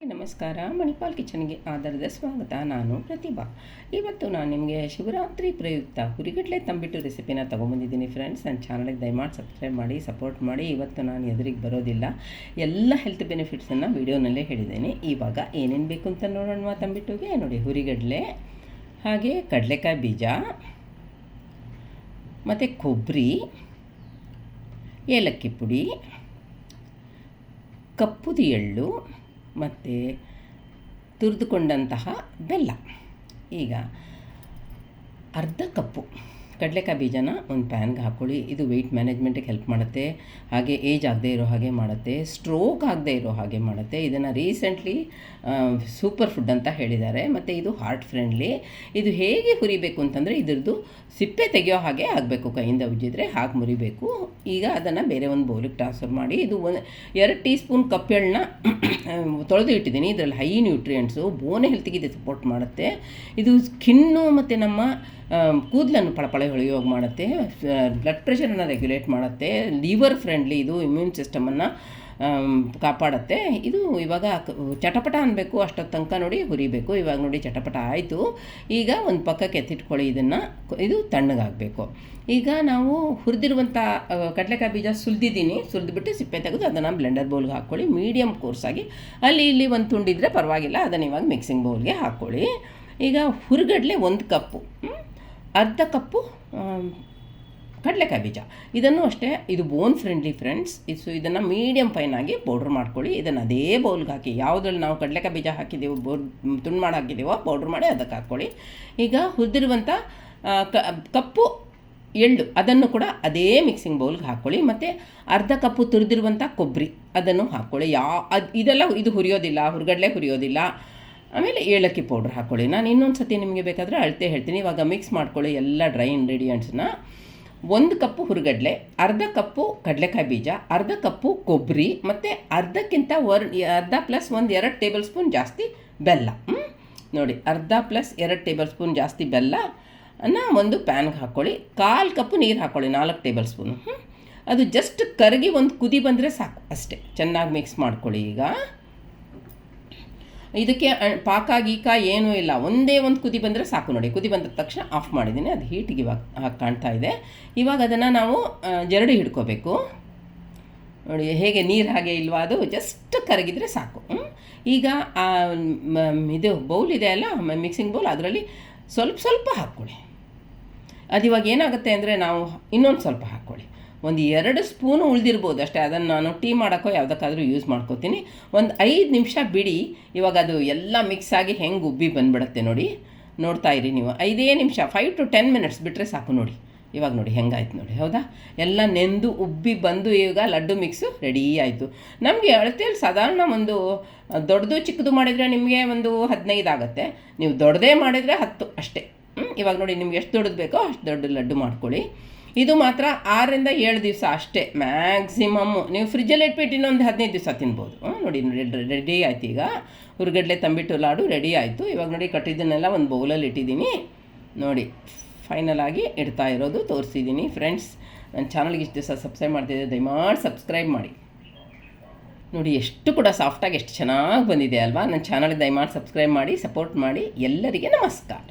ನಮಸ್ಕಾರ. ಮಣಿಪಾಲ್ ಕಿಚನ್ಗೆ ಆಧಾರದ ಸ್ವಾಗತ. ನಾನು ಪ್ರತಿಭಾ. ಇವತ್ತು ನಾನು ನಿಮಗೆ ಶಿವರಾತ್ರಿ ಪ್ರಯುಕ್ತ ಹುರಿಗಡ್ಲೆ ತಂಬಿಟ್ಟು ರೆಸಿಪಿನ ತೊಗೊಂಬಂದಿದ್ದೀನಿ ಫ್ರೆಂಡ್ಸ್ ನನ್ನ ಚಾನಲ್ಗೆ ದಯಮಾಡಿ ಸಬ್ಸ್ಕ್ರೈಬ್ ಮಾಡಿ ಸಪೋರ್ಟ್ ಮಾಡಿ. ಇವತ್ತು ನಾನು ಎದುರಿಗೆ ಬರೋದಿಲ್ಲ. ಎಲ್ಲ ಹೆಲ್ತ್ ಬೆನಿಫಿಟ್ಸನ್ನು ವೀಡಿಯೋನಲ್ಲೇ ಹೇಳಿದ್ದೇನೆ. ಇವಾಗ ಏನೇನು ಬೇಕು ಅಂತ ನೋಡೋಣ ತಂಬಿಟ್ಟುಗೆ. ನೋಡಿ ಹುರಿಗಡಲೆ, ಹಾಗೆ ಕಡಲೆಕಾಯಿ ಬೀಜ, ಮತ್ತು ಕೊಬ್ಬರಿ ಏಲಕ್ಕಿ ಪುಡಿ, ಕಪ್ಪುದಿ ಎಳ್ಳು ಮತ್ತು ತುರಿದುಕೊಂಡಂತಹ ಬೆಲ್ಲ. ಈಗ ಅರ್ಧ ಕಪ್ಪು ಕಡಲೆಕಾಯಿ ಬೀಜನ ಒಂದು ಪ್ಯಾನ್ಗೆ ಹಾಕ್ಕೊಳ್ಳಿ ಇದು ವೆಯ್ಟ್ ಮ್ಯಾನೇಜ್ಮೆಂಟಿಗೆ ಹೆಲ್ಪ್ ಮಾಡುತ್ತೆ. ಹಾಗೆ ಏಜ್ ಆಗದೇ ಇರೋ ಹಾಗೆ ಮಾಡುತ್ತೆ. ಸ್ಟ್ರೋಕ್ ಆಗದೆ ಇರೋ ಹಾಗೆ ಮಾಡುತ್ತೆ. ಇದನ್ನು ರೀಸೆಂಟ್ಲಿ ಸೂಪರ್ ಫುಡ್ ಅಂತ ಹೇಳಿದ್ದಾರೆ. ಮತ್ತು ಇದು ಹಾರ್ಟ್ ಫ್ರೆಂಡ್ಲಿ ಇದು ಹೇಗೆ ಹುರಿಬೇಕು ಅಂತಂದರೆ ಇದ್ರದ್ದು ಸಿಪ್ಪೆ ತೆಗೆಯೋ ಹಾಗೆ ಆಗಬೇಕು ಕೈಯಿಂದ ಉಜ್ಜಿದ್ರೆ ಹಾಗೆ ಮುರಿಬೇಕು. ಈಗ ಅದನ್ನು ಬೇರೆ ಒಂದು ಬೌಲಿಗೆ ಟ್ರಾನ್ಸ್ಫರ್ ಮಾಡಿ. ಇದು ಒಂದು ಎರಡು ಟೀ ಸ್ಪೂನ್ ಕಪ್ಪೆಳ್ಳನ್ನ ತೊಳೆದು ಇಟ್ಟಿದ್ದೀನಿ ಇದರಲ್ಲಿ ಹೈ ನ್ಯೂಟ್ರಿಯೆಂಟ್ಸು ಬೋನ್ ಹೆಲ್ತಿಗೆ ಇದು ಸಪೋರ್ಟ್ ಮಾಡುತ್ತೆ. ಇದು ಸ್ಕಿನ್ನು ಮತ್ತು ನಮ್ಮ ಕೂದಲನ್ನು ಪಳಪಳೆ ಹೊಳೆಯೋಗಿ ಮಾಡುತ್ತೆ. ಬ್ಲಡ್ ಪ್ರೆಷರನ್ನು ರೆಗ್ಯುಲೇಟ್ ಮಾಡುತ್ತೆ. ಲಿವರ್ ಫ್ರೆಂಡ್ಲಿ ಇದು ಇಮ್ಯೂನ್ ಸಿಸ್ಟಮನ್ನು ಕಾಪಾಡುತ್ತೆ. ಇದು ಇವಾಗ ಚಟಪಟ ಅನ್ನಬೇಕು ಅಷ್ಟೊತ್ತು ತನಕ ನೋಡಿ ಹುರಿಬೇಕು. ಇವಾಗ ನೋಡಿ ಚಟಪಟ ಆಯಿತು. ಈಗ ಒಂದು ಪಕ್ಕಕ್ಕೆ ಎತ್ತಿಟ್ಕೊಳ್ಳಿ ಇದನ್ನು. ಇದು ತಣ್ಣಗಾಗಬೇಕು. ಈಗ ನಾವು ಹುರಿದಿರುವಂಥ ಕಡಲೆಕಾಯಿ ಬೀಜ ಸುಲಿದಿದ್ದೀನಿ. ಸುಲಿದ್ಬಿಟ್ಟು ಸಿಪ್ಪೆ ತೆಗೆದು ಅದನ್ನು ಬ್ಲೆಂಡರ್ ಬೌಲ್ಗೆ ಹಾಕ್ಕೊಳ್ಳಿ. ಮೀಡಿಯಮ್ ಕೋರ್ಸಾಗಿ ಅಲ್ಲಿ ಇಲ್ಲಿ ಒಂದು ತುಂಡಿದ್ರೆ ಪರವಾಗಿಲ್ಲ. ಅದನ್ನು ಇವಾಗ ಮಿಕ್ಸಿಂಗ್ ಬೌಲ್ಗೆ ಹಾಕ್ಕೊಳ್ಳಿ. ಈಗ ಹುರುಗಡ್ಲೆ ಒಂದು ಕಪ್ಪು. ಅರ್ಧ ಕಪ್ಪು ಕಡಲೆಕಾಯಿ ಬೀಜ. ಇದನ್ನು ಅಷ್ಟೇ, ಇದು ಬೋನ್ ಫ್ರೆಂಡ್ಲಿ ಫ್ರೆಂಡ್ಸ್ ಇದು ಇದನ್ನು ಫೈನ್ ಫೈನಾಗಿ ಪೌಡ್ರ್ ಮಾಡ್ಕೊಳ್ಳಿ. ಇದನ್ನು ಅದೇ ಬೌಲ್ಗೆ ಹಾಕಿ, ಯಾವುದ್ರಲ್ಲಿ ನಾವು ಕಡಲೆಕಾಯಿ ಬೀಜ ಹಾಕಿದ್ದೀವೋ ಬೋ ತುಂಡು ಮಾಡಿ ಹಾಕಿದ್ದೀವೋ ಪೌಡ್ರ್ ಮಾಡಿ ಅದಕ್ಕೆ ಹಾಕ್ಕೊಳ್ಳಿ. ಈಗ ಹುರಿದಿರುವಂಥ ಕಪ್ಪು ಎಳ್ಳು, ಅದನ್ನು ಕೂಡ ಅದೇ ಮಿಕ್ಸಿಂಗ್ ಬೌಲ್ಗೆ ಹಾಕ್ಕೊಳ್ಳಿ. ಮತ್ತು ಅರ್ಧ ಕಪ್ಪು ತುರಿದಿರುವಂಥ ಕೊಬ್ಬರಿ, ಅದನ್ನು ಹಾಕ್ಕೊಳ್ಳಿ. ಯಾ, ಅದು, ಇದೆಲ್ಲ ಇದು ಹುರಿಯೋದಿಲ್ಲ, ಹುರುಗಡ್ಲೆ ಹುರಿಯೋದಿಲ್ಲ. ಆಮೇಲೆ ಏಲಕ್ಕಿ ಪೌಡ್ರ್ ಹಾಕ್ಕೊಳ್ಳಿ. ನಾನು ಇನ್ನೊಂದು ಸತಿ ನಿಮಗೆ ಬೇಕಾದರೆ ಅಳತೆ ಹೇಳ್ತೀನಿ. ಇವಾಗ ಮಿಕ್ಸ್ ಮಾಡ್ಕೊಳ್ಳಿ ಎಲ್ಲ ಡ್ರೈ ಇಂಗ್ರೀಡಿಯೆಂಟ್ಸನ್ನ ಒಂದು ಕಪ್ಪು ಹುರುಗಡ್ಲೆ, ಅರ್ಧ ಕಪ್ಪು ಕಡಲೆಕಾಯಿ ಬೀಜ, ಅರ್ಧ ಕಪ್ಪು ಕೊಬ್ಬರಿ ಮತ್ತು ಅರ್ಧಕ್ಕಿಂತ ಒರ್ ಅರ್ಧ ಪ್ಲಸ್ ಒಂದು ಎರಡು ಟೇಬಲ್ ಸ್ಪೂನ್ ಜಾಸ್ತಿ ಬೆಲ್ಲ. ನೋಡಿ, ಅರ್ಧ ಪ್ಲಸ್ ಎರಡು ಟೇಬಲ್ ಸ್ಪೂನ್ ಜಾಸ್ತಿ ಬೆಲ್ಲ ಅನ್ನ ಒಂದು ಪ್ಯಾನ್ಗೆ ಹಾಕ್ಕೊಳ್ಳಿ ಕಾಲು ಕಪ್ಪು ನೀರು ಹಾಕ್ಕೊಳ್ಳಿ ನಾಲ್ಕು ಟೇಬಲ್ ಸ್ಪೂನು ಅದು ಜಸ್ಟ್ ಕರಗಿ ಒಂದು ಕುದಿ ಬಂದರೆ ಸಾಕು. ಅಷ್ಟೇ. ಚೆನ್ನಾಗಿ ಮಿಕ್ಸ್ ಮಾಡ್ಕೊಳ್ಳಿ ಈಗ. ಇದಕ್ಕೆ ಪಾಕ, ಗೀಕ ಏನೂ ಇಲ್ಲ. ಒಂದೇ ಒಂದು ಕುದಿ ಬಂದರೆ ಸಾಕು ನೋಡಿ. ಕುದಿ ಬಂದ ತಕ್ಷಣ ಆಫ್ ಮಾಡಿದ್ದೀನಿ. ಅದು ಹೀಟಿಗೆ ಇವಾಗ ಕಾಣ್ತಾ ಇದೆ. ಇವಾಗ ಅದನ್ನು ನಾವು ಜರಡಿ ಹಿಡ್ಕೋಬೇಕು. ನೋಡಿ, ಹೇಗೆ ನೀರು ಹಾಗೆ ಇಲ್ವಾ ಅದು ಜಸ್ಟ್ ಕರಗಿದರೆ ಸಾಕು. ಈಗ ಇದು ಬೌಲ್ ಇದೆ ಅಲ್ಲ ಮಿಕ್ಸಿಂಗ್ ಬೌಲ್ ಅದರಲ್ಲಿ ಸ್ವಲ್ಪ ಸ್ವಲ್ಪ ಹಾಕ್ಕೊಳ್ಳಿ. ಅದು ಇವಾಗ ಏನಾಗುತ್ತೆ ಅಂದರೆ ನಾವು ಇನ್ನೊಂದು ಸ್ವಲ್ಪ ಹಾಕ್ಕೊಳ್ಳಿ. ಒಂದು ಎರಡು ಸ್ಪೂನು ಉಳಿದಿರ್ಬೋದು ಅಷ್ಟೇ. ಅದನ್ನು ನಾನು ಟೀ ಮಾಡೋಕ್ಕೋ ಯಾವುದಕ್ಕಾದ್ರೂ ಯೂಸ್ ಮಾಡ್ಕೋತೀನಿ. ಒಂದು ಐದು ನಿಮಿಷ ಬಿಡಿ. ಇವಾಗ ಅದು ಎಲ್ಲ ಮಿಕ್ಸ್ ಆಗಿ ಹೆಂಗೆ ಉಬ್ಬಿ ಬಂದುಬಿಡುತ್ತೆ ನೋಡಿ. ನೋಡ್ತಾ ಇರಿ ನೀವು. ಐದೇ ನಿಮಿಷ ಫೈವ್ ಟು ಟೆನ್ ಮಿನಿಟ್ಸ್ ಬಿಟ್ಟರೆ ಸಾಕು ನೋಡಿ. ಇವಾಗ ನೋಡಿ ಹೆಂಗಾಯ್ತು ನೋಡಿ. ಹೌದಾ? ಎಲ್ಲ ನೆಂದು ಉಬ್ಬಿ ಬಂದು ಈಗ ಲಡ್ಡು ಮಿಕ್ಸು ರೆಡಿ ಆಯಿತು. ನಮಗೆ ಅಳತೆಯಲ್ಲಿ ಸಾಧಾರಣ ಒಂದು, ದೊಡ್ಡದು ಚಿಕ್ಕದು ಮಾಡಿದರೆ ನಿಮಗೆ ಒಂದು ಹದಿನೈದು ಆಗುತ್ತೆ. ನೀವು ದೊಡ್ಡದೇ ಮಾಡಿದರೆ ಹತ್ತು ಅಷ್ಟೇ. ಇವಾಗ ನೋಡಿ ನಿಮ್ಗೆ ಎಷ್ಟು ದೊಡ್ಡದು ಬೇಕೋ ಅಷ್ಟು ದೊಡ್ಡ ಲಡ್ಡು ಮಾಡ್ಕೊಳ್ಳಿ. ಇದು ಮಾತ್ರ ಆರರಿಂದ ಏಳು ದಿವಸ ಅಷ್ಟೇ, ಮ್ಯಾಕ್ಸಿಮಮ್ಮು. ನೀವು ಫ್ರಿಜ್ಜಲ್ಲಿ ಇಟ್ಬಿಟ್ಟು ಇನ್ನೊಂದು ಹದಿನೈದು ದಿವಸ ತಿನ್ಬೋದು. ನೋಡಿ ರೆಡಿ ಆಯ್ತು ಈಗ. ಹುರುಗಡ್ಲೆ ತಂಬಿಟ್ಟು ಲಾಡು ರೆಡಿ ಆಯಿತು. ಇವಾಗ ನೋಡಿ ಕಟ್ಟಿದ್ದನ್ನೆಲ್ಲ ಒಂದು ಬೌಲಲ್ಲಿ ಇಟ್ಟಿದ್ದೀನಿ. ನೋಡಿ ಫೈನಲ್ ಆಗಿ ಇಡ್ತಾ ಇರೋದು, ತೋರಿಸಿದ್ದೀನಿ ಫ್ರೆಂಡ್ಸ್ ನನ್ನ ಚಾನಲ್ಗೆ ಇಷ್ಟು ದಿವಸ ಸಬ್ಸ್ಕ್ರೈಬ್ ಮಾಡ್ತಿದ್ದೆ ದಯಮಾಡಿ ಸಬ್ಸ್ಕ್ರೈಬ್ ಮಾಡಿ. ನೋಡಿ, ಎಷ್ಟು ಕೂಡ ಸಾಫ್ಟಾಗಿ ಎಷ್ಟು ಚೆನ್ನಾಗಿ ಬಂದಿದೆ ಅಲ್ವಾ? ನನ್ನ ಚಾನಲ್ಗೆ ದಯಮಾಡಿ ಸಬ್ಸ್ಕ್ರೈಬ್ ಮಾಡಿ ಸಪೋರ್ಟ್ ಮಾಡಿ. ಎಲ್ಲರಿಗೆ ನಮಸ್ಕಾರ.